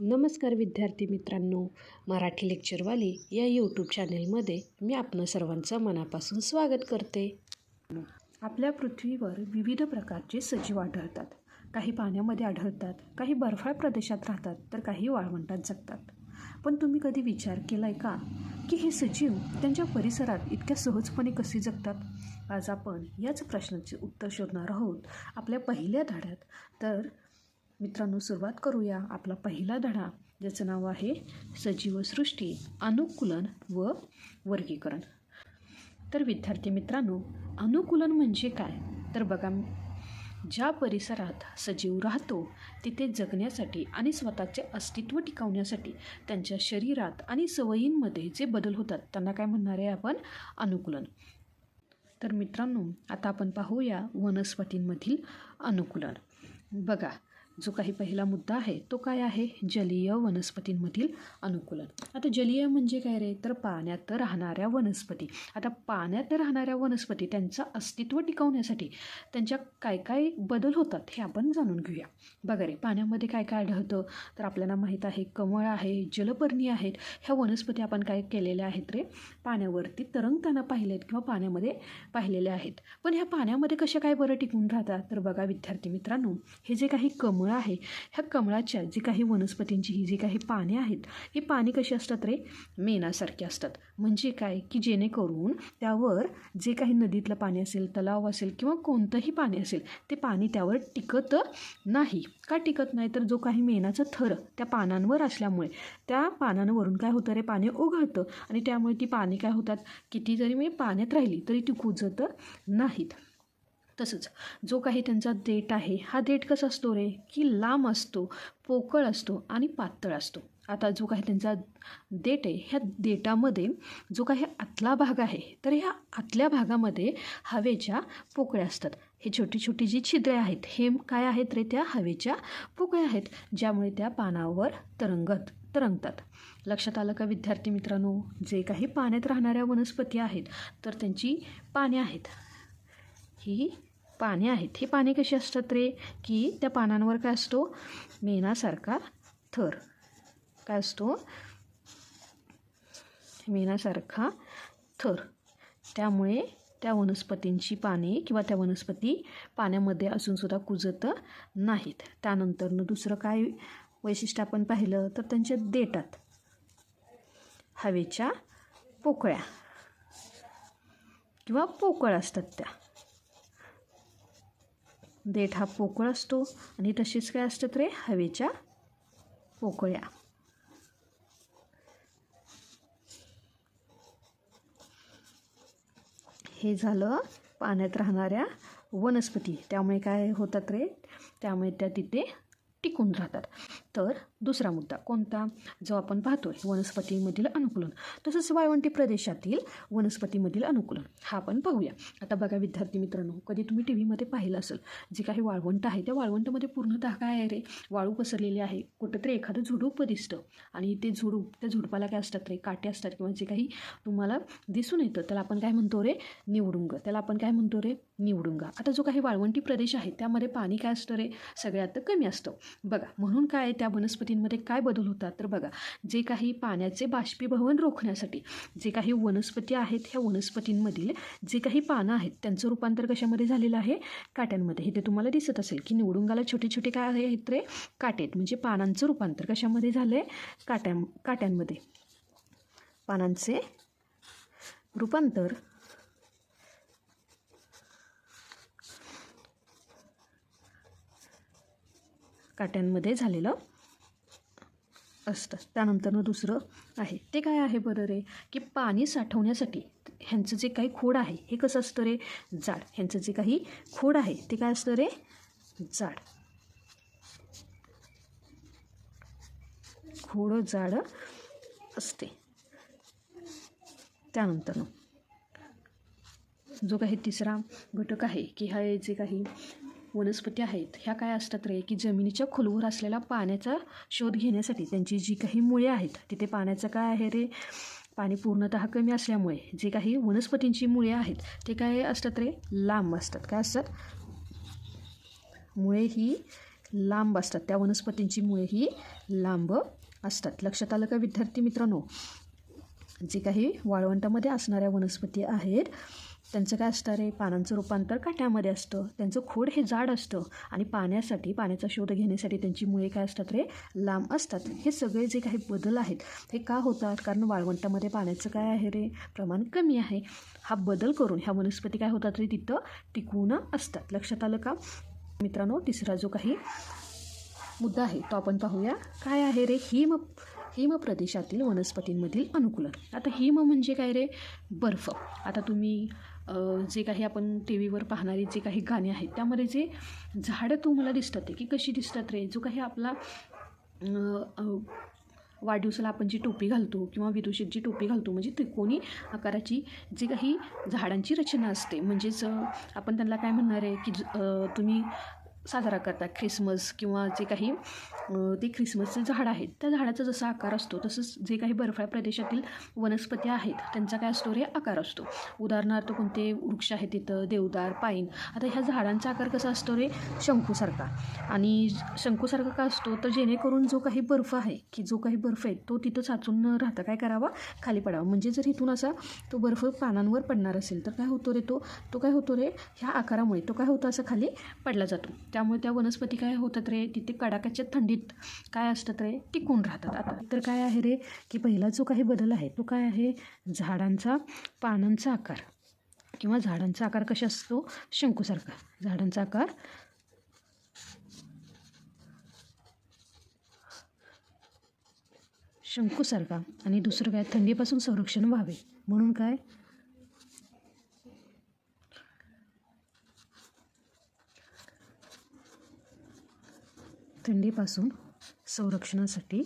नमस्कार विद्यार्थी मित्रांनो मराठी लेक्चरवाली या यूट्यूब चॅनेलमध्ये मी आपणा सर्वांचं मनापासून स्वागत करते. आपल्या पृथ्वीवर विविध प्रकारचे सजीव आढळतात. काही पाण्यामध्ये आढळतात काही बर्फाळ प्रदेशात राहतात तर काही वाळवंटात जगतात. पण तुम्ही कधी विचार केला आहे का की हे सजीव त्यांच्या परिसरात इतक्या सहजपणे कसे जगतात? आज आपण याच प्रश्नाचे उत्तर शोधणार आहोत आपल्या पहिल्या धड्यात. तर मित्रांनो सुरुवात करूया आपला पहिला धडा ज्याचं नाव आहे सजीवसृष्टी अनुकूलन व वर्गीकरण. तर विद्यार्थी मित्रांनो अनुकूलन म्हणजे काय? तर बघा ज्या परिसरात सजीव राहतो तिथे जगण्यासाठी आणि स्वतःचे अस्तित्व टिकवण्यासाठी त्यांच्या शरीरात आणि सवयींमध्ये जे बदल होतात त्यांना काय म्हणणार आहे आपण? अनुकूलन. तर मित्रांनो आता आपण पाहूया वनस्पतींमधील अनुकूलन. बघा जो काही पहिला मुद्दा आहे तो काय आहे? जलीय वनस्पतींमधील अनुकूलन. आता जलीय म्हणजे काय रे? तर पाण्यात राहणाऱ्या वनस्पती. आता पाण्यात राहणाऱ्या वनस्पती त्यांचं अस्तित्व टिकवण्यासाठी त्यांच्या काय काय बदल होतात हे आपण जाणून घेऊया. बघा रे पाण्यामध्ये काय काय आढळतं? तर आपल्याला माहीत आहे कमळ आहे जलपर्णी आहेत. ह्या वनस्पती आपण काय केलेल्या आहेत रे? पाण्यावरती तरंगताना पाहिलेत किंवा पाण्यामध्ये पाहिलेल्या आहेत. पण ह्या पाण्यामध्ये कशा काय बरं टिकून राहतात? तर बघा विद्यार्थी मित्रांनो हे जे काही कमळ आहे. ह्या कमळाच्या जी काही वनस्पतींची ही जी काही पाने आहेत ही पाने कशी असतात रे? मेणासारखी असतात. म्हणजे काय? की जेणेकरून त्यावर जे काही नदीतलं पाणी असेल तलाव असेल किंवा कोणतंही पाणी असेल ते पाणी त्यावर टिकत नाही. का टिकत नाही? तर जो काही मेणाचा थर त्या पानांवर असल्यामुळे. त्या पानांवरून काय होतं रे? पाणी ओघळतं आणि त्यामुळे ती पाणी काय होतात? किती जरी मी पाण्यात राहिली तरी ती कुजत नाहीत. तसंच जो काही त्यांचा देठ आहे हा देठ कसा असतो रे? की लांब असतो पोकळ असतो आणि पातळ असतो. आता जो काही त्यांचा देठ आहे ह्या देटामध्ये जो काही आतला भाग आहे तर ह्या आतल्या भागामध्ये हवेच्या पोकळ्या असतात. हे छोटी छोटी जी छिद्रे आहेत हे काय आहेत रे त्या? हवेच्या पोकळ्या आहेत ज्यामुळे त्या पानावर तरंगत तरंगतात. लक्षात आलं का विद्यार्थी मित्रांनो? जे काही पाण्यात राहणाऱ्या वनस्पती आहेत तर त्यांची पाने आहेत. ही पाने आहेत. हे पाने कशी असतात रे? की त्या पानांवर काय असतो? मेणासारखा थर. काय असतो? मेणासारखा थर. त्यामुळे त्या वनस्पतींची पाने किंवा त्या वनस्पती पाण्यामध्ये असूनसुद्धा कुजत नाहीत. त्यानंतरनं दुसरं काय वैशिष्ट्य आपण पाहिलं? तर त्यांच्या देटात हवेच्या पोकळ्या किंवा पोकळ असतात त्या. देठ हा पोकळ असतो आणि तशीच काय असतात रे? हवेच्या पोकळ्या. हे झालं पाण्यात राहणाऱ्या वनस्पती. त्यामुळे काय होतात रे? त्यामुळे त्या तिथे टिकून राहतात तर दुसरा मुद्दा कोणता? जो आपण पाहतो आहे वनस्पतीमधील अनुकूलन. तसंच वाळवंटी प्रदेशातील वनस्पतीमधील अनुकूलन. हा आपण पाहूया. आता बघा विद्यार्थी मित्रांनो कधी तुम्ही टी व्हीमध्ये पाहिलं असेल जे काही वाळवंट आहे त्या वाळवंटामध्ये पूर्णतः काय आहे रे. वाळू पसरलेली आहे. कुठंतरी एखादं झुडूप दिसतं. आणि ते झुडूप त्या झुडपाला काय असतात रे? काटे असतात किंवा जे काही तुम्हाला दिसून येतं. त्याला आपण काय म्हणतो रे? निवडुंग. त्याला आपण काय म्हणतो रे? निवडुंगा. आता जो काही वाळवंटी प्रदेश आहे त्यामध्ये पाणी काय असतं रे? सगळ्यात कमी असतं. बघा म्हणून काय त्या त्या वनस्पतींमध्ये काय बदल होतात? तर बघा जे काही पाण्याचे बाष्पीभवन रोखण्यासाठी जे काही वनस्पती आहेत ह्या वनस्पतींमधील जे काही पानं आहेत त्यांचं रूपांतर कशामध्ये झालेलं आहे? काट्यांमध्ये. हे ते तुम्हाला दिसत असेल की निवडुंगाला छोटे छोटे काय आहेत रे? काटेत म्हणजे पानांचं रूपांतर कशामध्ये झालं आहे काट्या काट्यांमध्ये. पानांचे रूपांतर काट्यांमध्ये झालेलं असतं. त्यानंतरनं दुसरं आहे. ते काय आहे बरं रे? की पाणी साठवण्यासाठी ह्यांचं जे काही खोड आहे हे कसं असतं रे? जाड. ह्यांचं जे काही खोड आहे ते काय असतं रे? जाड. खोड जाड असते. त्यानंतरनं जो काही तिसरा घटक आहे की हा जे काही वनस्पती आहेत. ह्या काय असतात रे? की जमिनीच्या खोलवर असलेला पाण्याचा शोध घेण्यासाठी त्यांची जी काही मुळे आहेत तिथे पाण्याचं काय आहे रे? पाणी पूर्णतः कमी असल्यामुळे जे काही वनस्पतींची मुळे आहेत ते काय असतात रे? लांब असतात. काय असतात? मुळे ही लांब असतात. त्या वनस्पतींची मुळे ही लांब असतात. लक्षात आलं का विद्यार्थी मित्रांनो? जे काही वाळवंटामध्ये असणाऱ्या वनस्पती आहेत त्यांचं काय असतं रे? पानांचं रूपांतर काट्यामध्ये असतं. त्यांचं खोड हे जाड असतं. आणि पाण्यासाठी पाण्याचा शोध घेण्यासाठी त्यांची मुळे काय असतात रे? लांब असतात. हे सगळे जे काही बदल आहेत हे का होतात? कारण वाळवंटामध्ये पाण्याचं काय आहे रे? प्रमाण कमी आहे. हा बदल करून ह्या वनस्पती काय होतात रे? तिथं टिकून असतात. लक्षात आलं का? मित्रांनो तिसरा जो काही मुद्दा आहे तो आपण पाहूया. काय आहे रे? हिम हिम प्रदेशातील वनस्पतींमधील अनुकूलन. आता हिम म्हणजे काय रे? बर्फ. आता तुम्ही जे काही आपण टी व्हीवर पाहणारे जे काही गाणी आहेत त्यामध्ये जे झाडं तुम्हाला दिसतात ते की कशी दिसतात रे? जो काही आपला वाढदिवसाला आपण जी टोपी घालतो किंवा विदूषित जी टोपी घालतो म्हणजे त्रिकोणी आकाराची जी काही झाडांची रचना असते. म्हणजेच आपण त्यांना काय म्हणणार आहे की ज- तुम्ही साजरा करतात. ख्रिसमस किंवा जे काही ते ख्रिसमसचे झाड आहेत. त्या झाडाचा जसा आकार असतो तसंच जे काही बर्फाळ प्रदेशातील वनस्पती आहेत त्यांचा काय असतो रे? आकार असतो. उदाहरणार्थ कोणते वृक्ष आहेत तिथं? देवदार पाईन. आता ह्या झाडांचा आकार कसा असतो रे? शंकूसारखा आणि शंकूसारखा का असतो? तर जेणेकरून जो काही बर्फ आहे की जो काही बर्फ आहे तो तिथं साचून न राहता. काय करावा? खाली पडावा. म्हणजे जर इथून असा तो बर्फ पानांवर पडणार असेल तर काय होतो रे तो? तो काय होतो रे? ह्या आकारामुळे तो काय होतो? असा खाली पडला जातो. त्यामुळे त्या वनस्पती काय होतात रे? तिथे कडाक्याच्या थंडीत काय असतात रे? टिकून राहतात. आता तर काय आहे रे की पहिला जो काही बदल आहे तो काय आहे? झाडांचा पानांचा आकार किंवा झाडांचा आकार कशा असतो? शंकूसारखा. झाडांचा आकार शंकूसारखा आणि दुसरं काय? थंडीपासून संरक्षण व्हावे. म्हणून काय? थंडीपासून संरक्षणासाठी.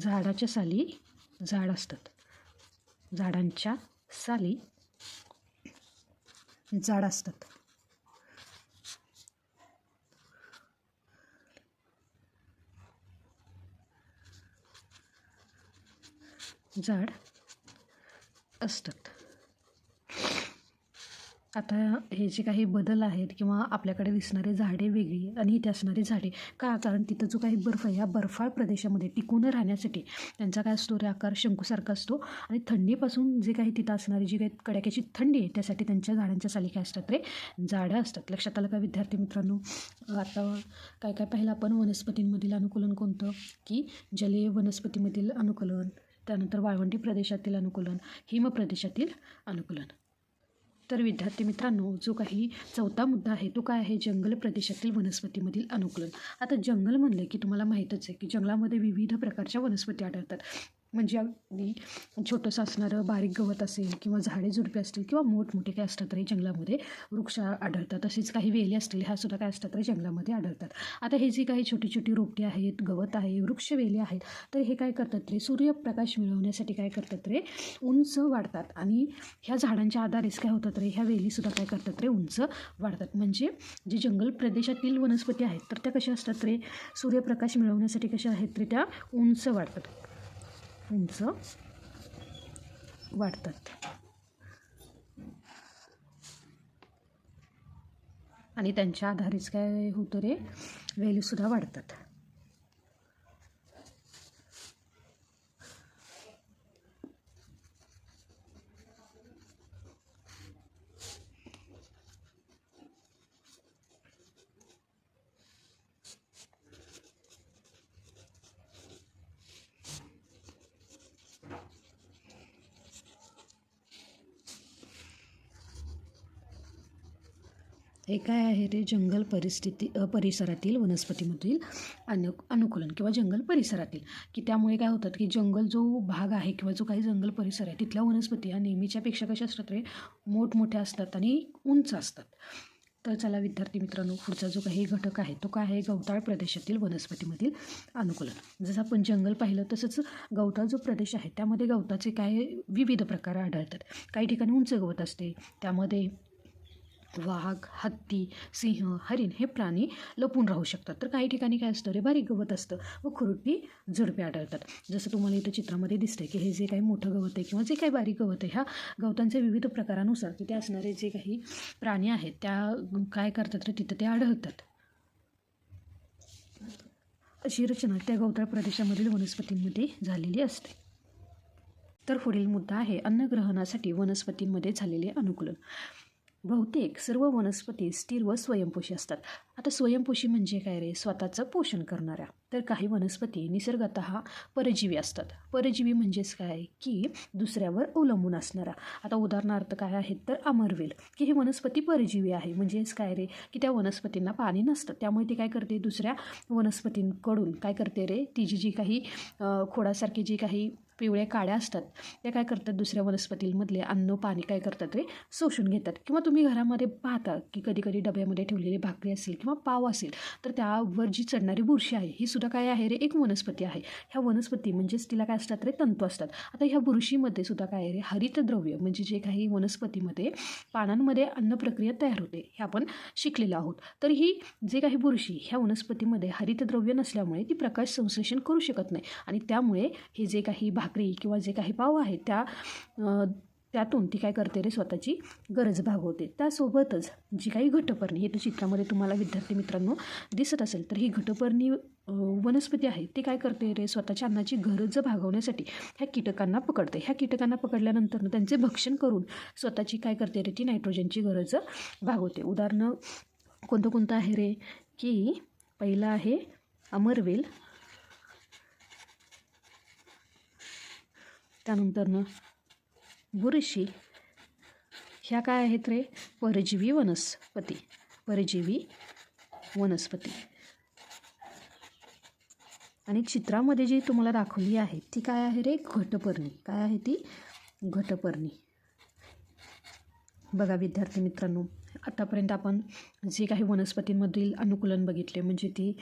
झाडाच्या साली झाड असतात. झाडांच्या साली झाड असतात. झाड असतात. आता हे जे काही बदल आहेत किंवा आपल्याकडे दिसणारे झाडे वेगळी आणि इथे असणारी झाडे का? कारण तिथं जो काही बर्फ आहे या बर्फाळ प्रदेशामध्ये टिकून राहण्यासाठी त्यांचा काय असतो? रे आकार शंकूसारखा असतो आणि थंडीपासून जे काही तिथं असणारी जी काही कडाक्याची थंडी आहे त्यासाठी त्यांच्या झाडांच्या साली काय असतात रे. झाडं असतात. लक्षात आलं का विद्यार्थी मित्रांनो? आता काय काय पाहिलं आपण? वनस्पतींमधील अनुकूलन कोणतं? की जलीय वनस्पतीमधील अनुकूलन त्यानंतर वाळवंटी प्रदेशातील अनुकूलन हिम प्रदेशातील अनुकूलन. तर विद्यार्थी मित्रांनो जो काही चौथा मुद्दा आहे तो काय आहे? जंगल प्रदेशातील वनस्पतीमधील अनुकूलन. आता जंगल म्हणलं की तुम्हाला माहीतच आहे की जंगलामध्ये विविध प्रकारच्या वनस्पती आढळतात. म्हणजे अगदी छोटंसं असणारं बारीक गवत असेल किंवा झाडे झुडपे असतील किंवा मोठमोठे काय असतात तरी जंगलामध्ये वृक्ष आढळतात. तसेच काही वेली असतील ह्या सुद्धा काय असतात तरी जंगलामध्ये आढळतात. आता हे जी काही छोटी छोटी रोपटी आहेत गवत आहे वृक्ष वेली आहेत तर हे काय करतात रे सूर्यप्रकाश मिळवण्यासाठी काय करतात रे उंच वाढतात. आणि ह्या झाडांच्या आधारेच काय होतात रे ह्या वेलीसुद्धा काय करतात रे उंच वाढतात. म्हणजे जे जंगल प्रदेशातील वनस्पती आहेत तर त्या कशा असतात रे? सूर्यप्रकाश मिळवण्यासाठी कशा आहेत रे त्या? उंच वाढतात. उंच वाढतात. आणि त्यांच्या आधारेच काय होतं रे? व्हॅल्यूसुद्धा वाढतात. हे काय आहे रे? जंगल परिस्थिती परिसरातील वनस्पतीमधील अनु अनुकूलन किंवा जंगल परिसरातील. की त्यामुळे काय होतात की जंगल जो भाग आहे किंवा जो काही जंगल परिसर आहे तिथल्या वनस्पती ह्या नेहमीच्यापेक्षा कशा असतात रे? मोठमोठ्या असतात आणि उंच असतात. तर चला विद्यार्थी मित्रांनो पुढचा जो काही घटक आहे तो काय आहे? गवताळ प्रदेशातील वनस्पतीमधील अनुकूलन. जसं आपण जंगल पाहिलं तसंच गवताळ जो प्रदेश आहे त्यामध्ये गवताचे काय विविध प्रकार आढळतात. काही ठिकाणी उंच गवत असते त्यामध्ये वाघ हत्ती सिंह हरिण हे प्राणी लपून राहू शकतात. तर काही ठिकाणी काय असतं रे बारीक गवत असतं व खुरटी झुडपे आढळतात. जसं तुम्हाला इथं चित्रामध्ये दिसतंय की हे जे काही मोठं गवत आहे किंवा जे काही बारीक गवत आहे ह्या गवतांच्या विविध प्रकारानुसार तिथे असणारे जे काही प्राणी आहेत त्या काय करतात तर तिथं ते आढळतात. अशी रचना त्या गवताळ प्रदेशामधील वनस्पतींमध्ये झालेली असते. तर पुढील मुद्दा आहे अन्नग्रहणासाठी वनस्पतींमध्ये झालेले अनुकूलन. बहुतेक सर्व वनस्पती स्थिर व स्वयंपोषी असतात. आता स्वयंपोषी म्हणजे काय रे? स्वतःचं पोषण करणाऱ्या. तर काही वनस्पती निसर्गत परजीवी असतात. परजीवी म्हणजेच काय? की दुसऱ्यावर अवलंबून असणारा. आता उदाहरणार्थ काय आहेत तर अमरवेल. की ही वनस्पती परजीवी आहे. म्हणजेच काय रे? की त्या वनस्पतींना पाणी नसतं. त्यामुळे ती काय करते? दुसऱ्या वनस्पतींकडून काय करते रे? तिची जी काही खोडासारखी जी काही पिवळ्या काड्या असतात त्या काय करतात? दुसऱ्या वनस्पतींमधले अन्न पाणी काय करतात रे शोषून घेतात. किंवा तुम्ही घरामध्ये पाहता की कधी कधी डब्यामध्ये ठेवलेली भाकरी असेल किंवा पाव असेल तर त्यावर जी चढणारी बुरशी आहे ही सुद्धा काय आहे रे? एक वनस्पती आहे. ह्या वनस्पती म्हणजेच तिला काय असतात रे? तंतू असतात. आता ह्या बुरशीमध्ये सुद्धा काय आहे रे? हरितद्रव्य म्हणजे जे काही वनस्पतीमध्ये पानांमध्ये अन्न प्रक्रिया तयार होते हे आपण शिकलेलो आहोत. तर ही जे काही बुरशी ह्या वनस्पतीमध्ये हरितद्रव्य नसल्यामुळे ती प्रकाश संश्लेषण करू शकत नाही. आणि त्यामुळे हे जे काही भाकरी किंवा जे काही पाव आहे त्या त्यातून ती काय करते रे स्वतःची गरज भागवते. त्यासोबतच जी काही घटपर्णी हे तर चित्रामध्ये तुम्हाला विद्यार्थी मित्रांनो दिसत असेल तर ही घटपर्णी वनस्पती आहे ती काय करते रे स्वतःच्या अन्नाची गरज भागवण्यासाठी ह्या कीटकांना पकडते. ह्या कीटकांना पकडल्यानंतर त्यांचे भक्षण करून स्वतःची काय करते रे ती नायट्रोजनची गरज भागवते. उदाहरणं कोणतं कोणतं आहे रे की पहिलं आहे अमरवेल त्यानंतरनं बुरशी ह्या काय आहेत रे? परजीवी वनस्पती. परजीवी वनस्पती. आणि चित्रामध्ये जी तुम्हाला दाखवली आहे ती काय आहे रे? घटपर्णी. काय आहे ती? घटपर्णी. बघा विद्यार्थी मित्रांनो आतापर्यंत आपण जे काही वनस्पतींमधील अनुकूलन बघितले म्हणजे ती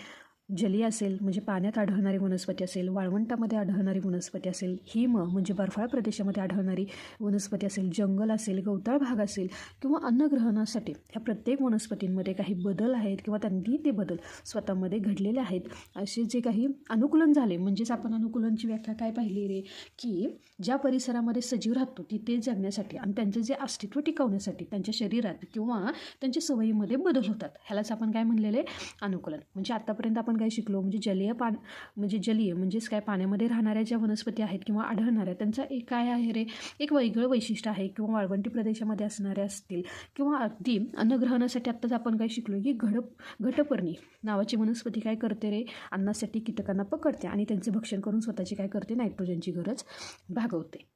जली असेल म्हणजे पाण्यात आढळणारी वनस्पती असेल वाळवंटामध्ये आढळणारी वनस्पती असेल हिम म्हणजे बर्फाळ प्रदेशामध्ये आढळणारी वनस्पती असेल जंगल असेल गवताळ भाग असेल किंवा अन्नग्रहणासाठी ह्या प्रत्येक वनस्पतींमध्ये काही बदल आहेत किंवा त्यांनी ते बदल स्वतःमध्ये घडलेले आहेत. असे जे काही अनुकूलन झाले म्हणजेच आपण अनुकूलनची व्याख्या काय पाहिली रे? की ज्या परिसरामध्ये सजीव राहतो तिथे जगण्यासाठी आणि त्यांचं जे अस्तित्व टिकवण्यासाठी त्यांच्या शरीरात किंवा त्यांच्या सवयीमध्ये बदल होतात. ह्यालाच आपण काय म्हणलेले? अनुकूलन. म्हणजे आतापर्यंत आपण काय शिकलो? म्हणजे जलीय पान म्हणजे जलीय म्हणजेच काय पाण्यामध्ये राहणाऱ्या ज्या वनस्पती आहेत किंवा आढळणाऱ्या त्यांचा एक काय आहे रे? एक वेगळं वैशिष्ट्य आहे किंवा वाळवंटी प्रदेशामध्ये असणाऱ्या असतील किंवा अगदी अन्नग्रहणासाठी आत्ताच आपण काय शिकलो की घड घटपर्णी नावाची वनस्पती काय करते रे? अन्नासाठी कीटकांना पकडते आणि त्यांचे भक्षण करून स्वतःची काय करते? नायट्रोजनची गरज भागवते.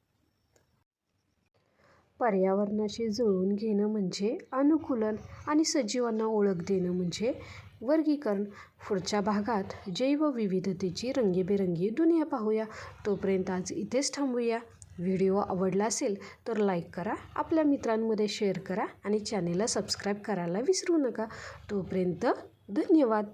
पर्यावरणाशी जुळवून घेणं म्हणजे अनुकूलन आणि सजीवांना ओळख देणं म्हणजे वर्गीकरण. पुढच्या भागात जैवविविधतेची रंगीबेरंगी दुनिया पाहूया. तोपर्यंत आज इथेच थांबूया. व्हिडिओ आवडला असेल तर लाईक करा आपल्या मित्रांमध्ये शेअर करा आणि चॅनेलला सबस्क्राईब करायला विसरू नका. तोपर्यंत धन्यवाद.